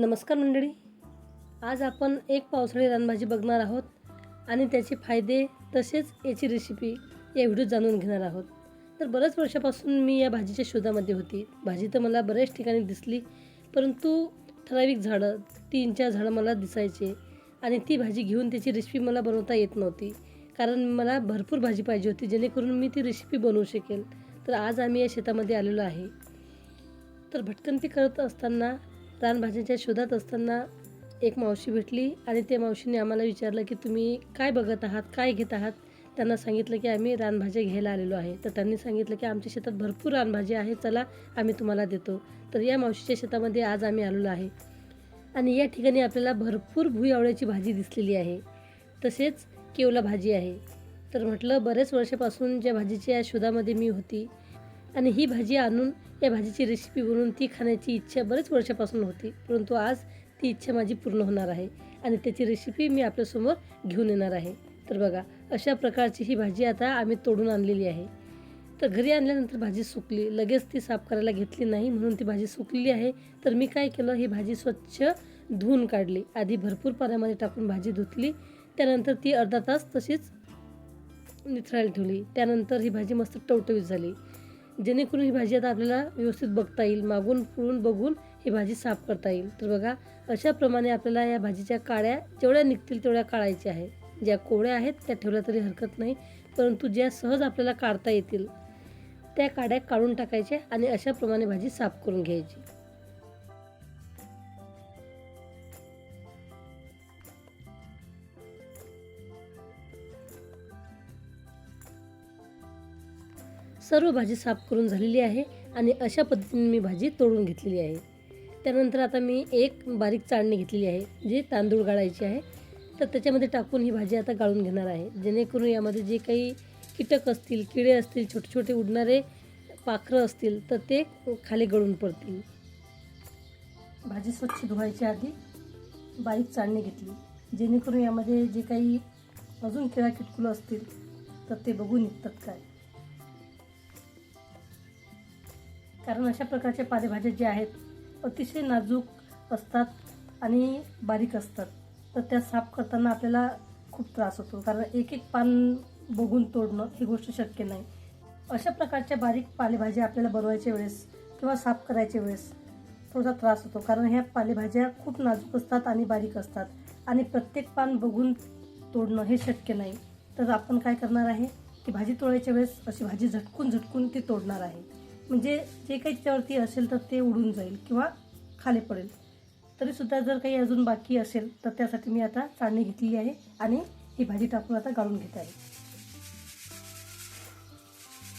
नमस्कार मंडळी. आज आपण एक पावसाळी रानभाजी बघणार आहोत आणि त्याचे फायदे तसेच याची रेसिपी या व्हिडिओत जाणून घेणार आहोत. तर बऱ्याच वर्षापासून मी या भाजीच्या शोधामध्ये होती. भाजी तर मला बऱ्याच ठिकाणी दिसली परंतु ठराविक झाडं तीन चार झाडं मला दिसायचे आणि ती भाजी घेऊन त्याची रेसिपी मला बनवता येत नव्हती. कारण मला भरपूर भाजी पाहिजे होती जेणेकरून मी ती रेसिपी बनवू शकेल. तर आज आम्ही या शेतामध्ये आलेलो आहे. तर भटकंती करत असताना रानभाज्यांच्या शोधात असताना एक मावशी भेटली आणि त्या मावशीने आम्हाला विचारलं की तुम्ही काय बघत आहात काय घेत आहात? त्यांना सांगितलं की आम्ही रानभाज्या घ्यायला आलेलो आहे. तर त्यांनी सांगितलं की आमच्या शेतात भरपूर रानभाज्या आहे चला आम्ही तुम्हाला देतो. तर या मावशीच्या शेतामध्ये आज आम्ही आलेलो आहे. आणि या ठिकाणी आपल्याला भरपूर भुईआवळ्याची भाजी दिसलेली आहे. तसेच केवला भाजी आहे. तर म्हटलं बरेच वर्षापासून ज्या भाजीच्या शोधामध्ये मी होती आणि ही भाजी आणून या भाजीची रेसिपी बनवून ती खाण्याची इच्छा बरेच वर्षापासून होती. परंतु आज ती इच्छा माझी पूर्ण होणार आहे आणि त्याची रेसिपी मी आपल्यासमोर घेऊन येणार आहे. तर बघा अशा प्रकारची ही भाजी आता आम्ही तोडून आणलेली आहे. तर घरी आणल्यानंतर भाजी सुकली. लगेच ती साफ करायला घेतली नाही म्हणून ती भाजी सुकलेली आहे. तर मी काय केलं ही भाजी स्वच्छ धुवून काढली. आधी भरपूर पाण्यामध्ये टाकून भाजी धुतली. त्यानंतर ती अर्धा तास तशीच निथळायला ठेवली. त्यानंतर ही भाजी मस्त टवटवीत झाली. जेणेकरून ही भाजी आता आपल्याला व्यवस्थित बघता येईल मागून पुळून बघून ही भाजी साफ करता येईल. तर बघा अशाप्रमाणे आपल्याला या भाजीच्या काड्या जेवढ्या निघतील तेवढ्या काढायच्या आहे ज्या कोवळ्या आहेत त्या ठेवल्या तरी हरकत नाही परंतु ज्या सहज आपल्याला काढता येतील त्या काड्या काढून टाकायच्या आणि अशाप्रमाणे भाजी साफ करून घ्यायची. सर्व भाजी साफ करून झालेली आहे आणि अशा पद्धतीने मी भाजी तोडून घेतलेली आहे. त्यानंतर आता मी एक बारीक चाळणी घेतलेली आहे जी तांदूळ गाळायची आहे. तर त्याच्यामध्ये टाकून ही भाजी आता गाळून घेणार आहे. जेणेकरून यामध्ये जे काही कीटक असतील किडे असतील छोटे छोटे उडणारे पाखरं असतील तर ते खाली गळून पडतील. भाजी स्वच्छ धुवायच्या आधी बारीक चाळणी घेतली. जेणेकरून यामध्ये जे काही अजून किडा किटकुलं असतील तर ते बघून निघतात काय. कारण अशा प्रकारच्या पालेभाज्या ज्या आहेत अतिशय नाजूक असतात आणि बारीक असतात. तर त्या साफ करताना आपल्याला खूप त्रास होतो. कारण एक एक पान बघून तोडणं ही गोष्ट शक्य नाही. अशा प्रकारच्या बारीक पालेभाज्या आपल्याला बनवायच्या वेळेस किंवा साफ करायच्या वेळेस थोडासा त्रास होतो. कारण ह्या पालेभाज्या खूप नाजूक असतात आणि बारीक असतात. आणि प्रत्येक पान बघून तोडणं हे शक्य नाही. तर आपण काय करणार आहे की भाजी तोडायच्या वेळेस अशी भाजी झटकून झटकून ती तोडणार आहे. म्हणजे जे काही त्याच्यावरती असेल तर ते उडून जाईल किंवा खाली पडेल. तरीसुद्धा जर काही अजून बाकी असेल तर त्यासाठी मी आता चाळणी घेतली आहे आणि ही भाजी टाकून आता गाळून घेत आहे.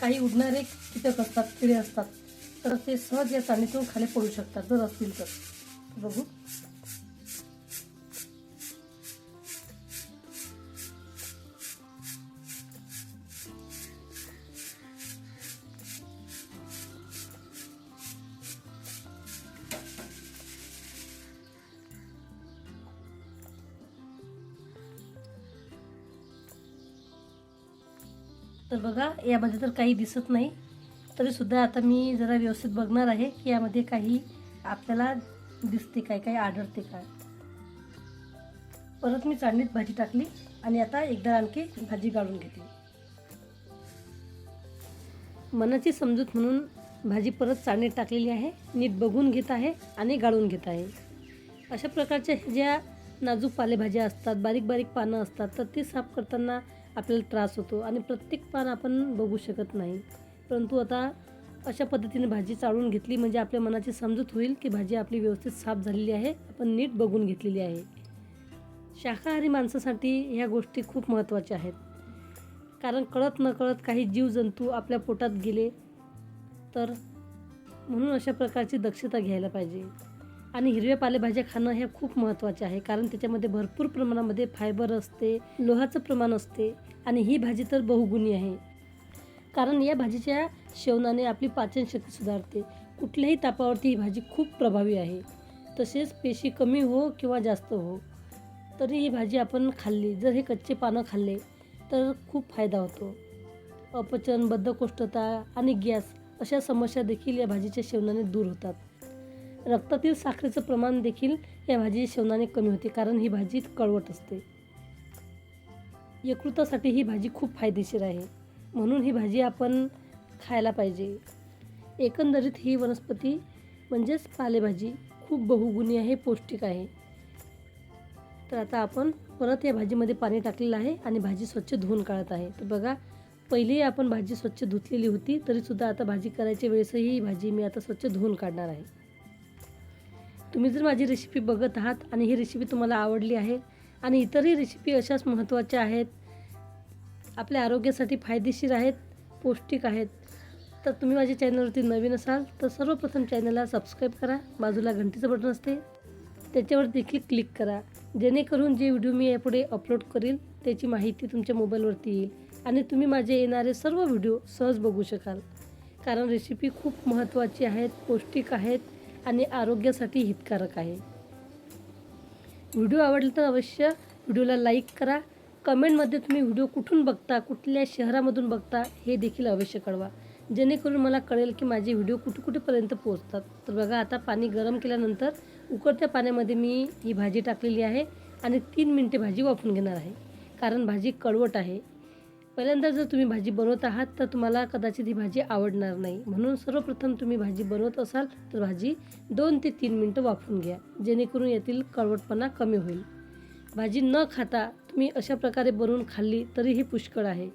काही उडणारे कीटक असतात किडे असतात तर ते सहज या चाळणीतून खाली पडू शकतात जर असतील तर. बघू. तर बघा यामध्ये तर काही दिसत नाही. तरीसुद्धा आता मी जरा व्यवस्थित बघणार आहे की यामध्ये काही आपल्याला दिसते काय काही आढळते काय. परत मी चाळणीत भाजी टाकली आणि आता एकदा आणखी भाजी गाळून घेतली. मनाची समजूत म्हणून भाजी परत चाळणीत टाकलेली आहे. नीट बघून घेत आहे आणि गाळून घेत आहे. अशा प्रकारच्या ज्या नाजूक पालेभाज्या असतात बारीक बारीक पानं असतात तर ते साफ करताना आपल्याला त्रास होतो आणि प्रत्येक पान आपण बघू शकत नाही. परंतु आता अशा पद्धतीने भाजी चाळून घेतली म्हणजे आपल्या मनाची समजूत होईल की भाजी आपली व्यवस्थित साफ झालेली आहे आपण नीट बघून घेतलेली आहे. शाकाहारी माणसासाठी ह्या गोष्टी खूप महत्त्वाच्या आहेत. कारण कळत न कळत काही जीवजंतू आपल्या पोटात गेले तर म्हणून अशा प्रकारची दक्षता घ्यायला पाहिजे. आणि हिरव्या पालेभाज्या खाणं हे खूप महत्त्वाचे आहे. कारण त्याच्यामध्ये भरपूर प्रमाणामध्ये फायबर असते लोहाचं प्रमाण असते आणि ही भाजी तर बहुगुणी आहे. कारण या भाजीच्या सेवनाने आपली पाचनशक्ती सुधारते. कुठल्याही तापावरती ही भाजी खूप प्रभावी आहे. तसेच पेशी कमी हो किंवा जास्त हो तरी ही भाजी आपण खाल्ली जर हे कच्चे पानं खाल्ले तर खूप फायदा होतो. अपचन बद्धकोष्ठता आणि गॅस अशा समस्या देखील या भाजीच्या सेवनाने दूर होतात. रक्तातील साखरेचं प्रमाण देखील या भाजी शेवणाने कमी होते कारण ही भाजी कळवट असते. यकृतासाठी ही भाजी खूप फायदेशीर आहे. म्हणून ही भाजी आपण खायला पाहिजे. एकंदरीत ही वनस्पती म्हणजेच पालेभाजी खूप बहुगुणी आहे पौष्टिक आहे. तर आता आपण परत या भाजीमध्ये पाणी टाकलेलं आहे आणि भाजी स्वच्छ धुवून काढत आहे. तर बघा पहिली आपण भाजी स्वच्छ धुतलेली होती तरीसुद्धा आता भाजी करायच्या वेळेसही ही भाजी मी आता स्वच्छ धुवून काढणार आहे. तुम्ही जर माझी रेसिपी बघत आहात आणि ही रेसिपी तुम्हाला आवडली आहे आणि इतरही रेसिपी अशाच महत्त्वाच्या आहेत आपल्या आरोग्यासाठी फायदेशीर आहेत पौष्टिक आहेत तर तुम्ही माझ्या चॅनलवरती नवीन असाल तर सर्वप्रथम चॅनलला सबस्क्राईब करा. बाजूला घंटीचं बटन असते. त्याच्यावर देखील क्लिक करा. जेणेकरून जे व्हिडिओ मी यापुढे अपलोड करील त्याची माहिती तुमच्या मोबाईलवरती येईल आणि तुम्ही माझे येणारे सर्व व्हिडिओ सहज बघू शकाल. कारण रेसिपी खूप महत्त्वाची आहेत पौष्टिक आहेत आणि आरोग्यासाठी हितकारक आहे. व्हिडिओ आवडला तर अवश्य व्हिडिओला लाईक करा. कमेंटमध्ये तुम्ही व्हिडिओ कुठून बघता कुठल्या शहरामधून बघता हे देखील अवश्य कळवा. जेणेकरून मला कळेल की माझे व्हिडिओ कुठे कुठेपर्यंत पोहोचतात. तर बघा आता पाणी गरम केल्यानंतर उकडत्या पाण्यामध्ये मी ही भाजी टाकलेली आहे आणि तीन मिनटे भाजी वाफून घेणार आहे. कारण भाजी कळवट आहे. पहिल्यांदा जर तुम्ही भाजी बनवत आहात तर तुम्हाला कदाचित ही भाजी आवडणार नाही. म्हणून सर्वप्रथम तुम्ही भाजी बनवत असाल तर भाजी दोन ते तीन मिनटं वाफवून घ्या जेणेकरून यातील कळवटपणा कमी होईल. भाजी न खाता तुम्ही अशा प्रकारे बनवून खाल्ली तरीही पुष्कळ आहे.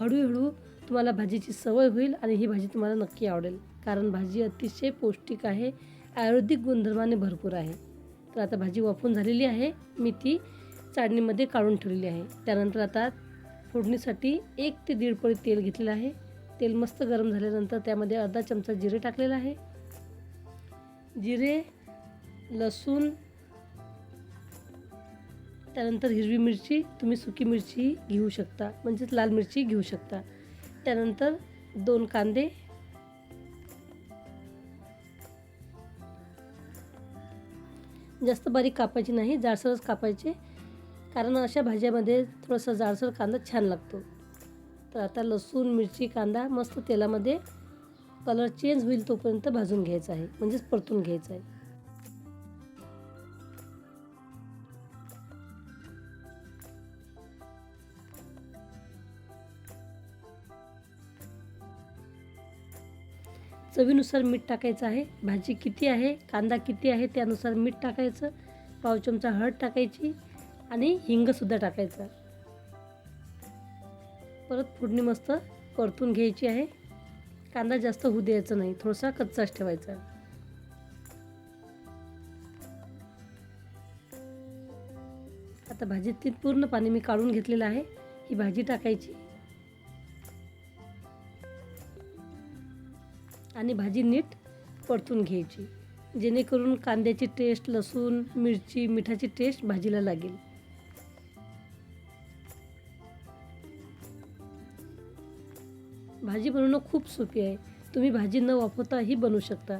हळूहळू तुम्हाला भाजीची सवय होईल आणि ही भाजी तुम्हाला नक्की आवडेल कारण भाजी अतिशय पौष्टिक आहे आयुर्वेदिक गुणधर्माने भरपूर आहे. तर आता भाजी वाफून झालेली आहे मी ती चाळणीमध्ये काढून ठेवलेली आहे. त्यानंतर आता फोडणीसाठी एक ते दीड पळी तेल घेतलेलं आहे. तेल मस्त गरम झाल्यानंतर त्यामध्ये अर्धा चमचा जिरे टाकलेला आहे. जिरे लसूण त्यानंतर हिरवी मिरची तुम्ही सुकी मिरची घेऊ शकता म्हणजेच लाल मिरची घेऊ शकता. त्यानंतर दोन कांदे. जास्त बारीक कापायची नाही जाडसरच कापायचे. कारण अशा भाज्यामध्ये थोडासा जाडसर कांदा छान लागतो. तर आता लसूण मिरची कांदा मस्त तेलामध्ये कलर चेंज होईल तोपर्यंत भाजून घ्यायचा आहे. म्हणजेच परतून घ्यायचा आहे. चवीनुसार मीठ टाकायचं आहे. भाजी किती आहे कांदा किती आहे त्यानुसार मीठ टाकायचं. पाव चमचा हळद टाकायची. आणि हिंगसुद्धा टाकायचा. परत फोडणी मस्त परतून घ्यायची आहे. कांदा जास्त होऊ द्यायचा नाही थोडासा कच्चाच ठेवायचा. आता भाजीतील पूर्ण पाणी मी काढून घेतलेलं आहे. ही भाजी टाकायची. आणि भाजी नीट परतून घ्यायची. जेणेकरून कांद्याची टेस्ट लसूण मिरची मिठाची टेस्ट भाजीला लागेल. भाजी बनवणं खूप सोपी आहे. तुम्ही भाजी न वाफवताही बनवू शकता.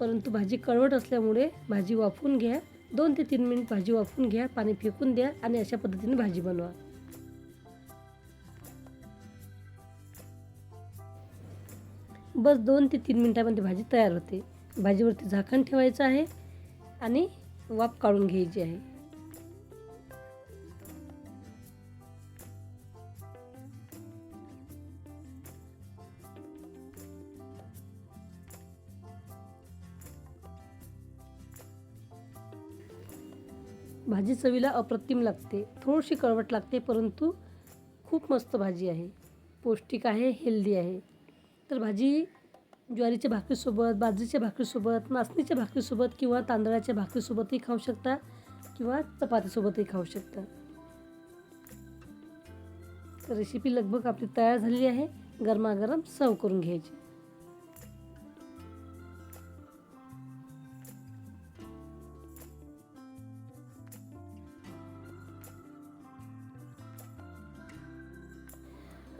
परंतु भाजी कळवट असल्यामुळे भाजी वाफवून घ्या. दोन ते तीन मिनिट भाजी वाफवून घ्या. पाणी फेकून द्या आणि अशा पद्धतीने भाजी बनवा. बस दोन ते तीन मिनटामध्ये भाजी तयार होते. भाजीवरती झाकण ठेवायचं आहे आणि वाफ काढून घ्यायची आहे. भाजी चवीला अप्रतिम लागते. थोडीशी कळवट लागते परंतु खूप मस्त भाजी आहे. पौष्टिक आहे हेल्दी आहे. तर भाजी ज्वारीच्या भाकरीसोबत बाजरीच्या भाकरीसोबत नाचणीच्या भाकरीसोबत किंवा तांदळाच्या भाकरीसोबतही खाऊ शकता किंवा चपातीसोबतही खाऊ शकता. तर रेसिपी लगभग आपली तयार झालेली आहे. गरमागरम सर्व करून घ्यायची.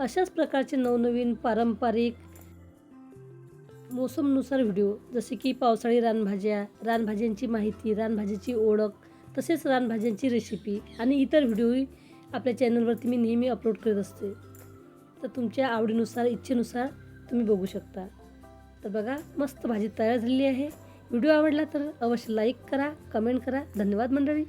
अशाच प्रकारचे नवनवीन पारंपरिक मोसमनुसार व्हिडिओ जसे की पावसाळी रानभाज्या रानभाज्यांची माहिती रानभाज्याची ओळख तसेच रानभाज्यांची रेसिपी आणि इतर व्हिडिओही आपल्या चॅनलवरती मी नेहमी अपलोड करत असते. तर तुमच्या आवडीनुसार इच्छेनुसार तुम्ही बघू शकता. तर बघा मस्त भाजी तयार झालेली आहे. व्हिडिओ आवडला तर अवश्य लाईक करा कमेंट करा. धन्यवाद मंडळी.